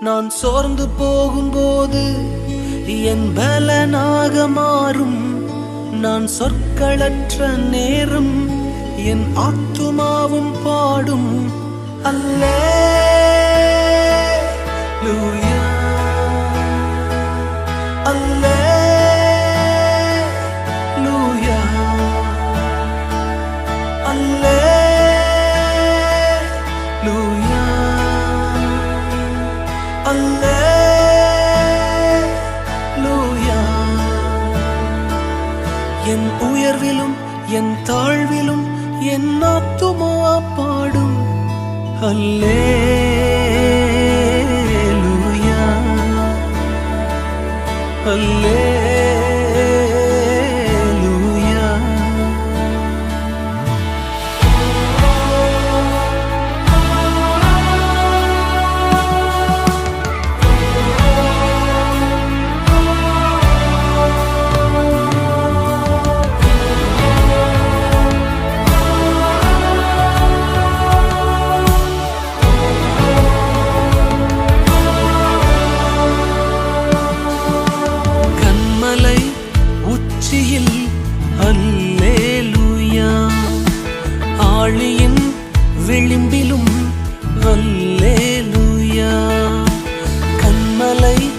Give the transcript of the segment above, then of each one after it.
நான் சோர்ந்து போகும்போது என் பலனாக மாறும். நான் சொற்களற்ற நேரம் என் ஆத்துமாவும் பாடும். அல்லே. என் உயர்விலும் என் தாழ்விலும் என் ஆத்துமா பாடும். அல்லே. வழியின் விளிம்பிலும் அல்லேலூயா. கண்மலை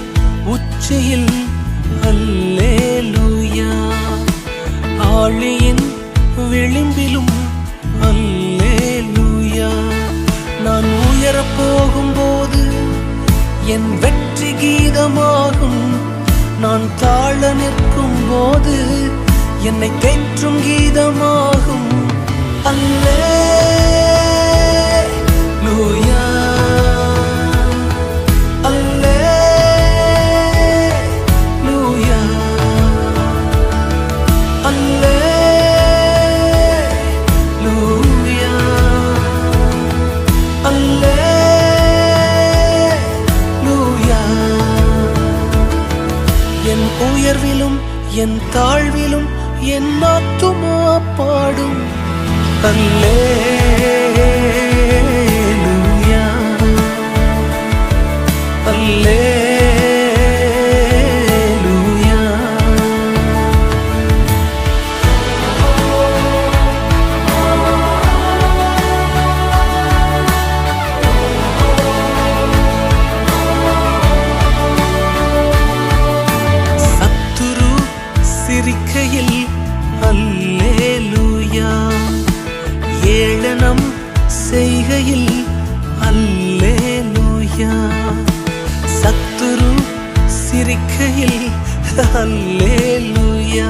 உச்சியில் அல்லேலூயா. ஆழியின் விளிம்பிலும் அல்லேலூயா. நான் உயரப் போகும்போது என் வெற்றி கீதமாகும். நான் தாழ நிற்கும் போது என்னை தேற்றும் கீதமாகும். அல்ல என் தாழ்விலும் என் ஆத்துமா பாடும். அல்லேலூயா செய்கையில் அல்லேலூயா சத்துரு சிரிக்கையில் அல்லேலூயா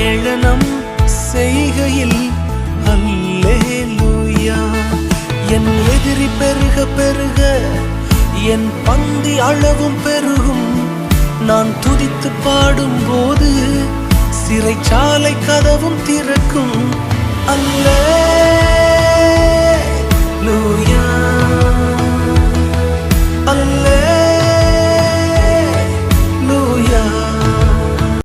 ஏளனம் செய்கையில் அல்லேலூயா என் எதிரி பெருக பெருக என் பந்தி அளவும் பெருகும். நான் துதித்து பாடும்போது சிறைச்சாலை கதவும் திறக்கும். அல்லே blue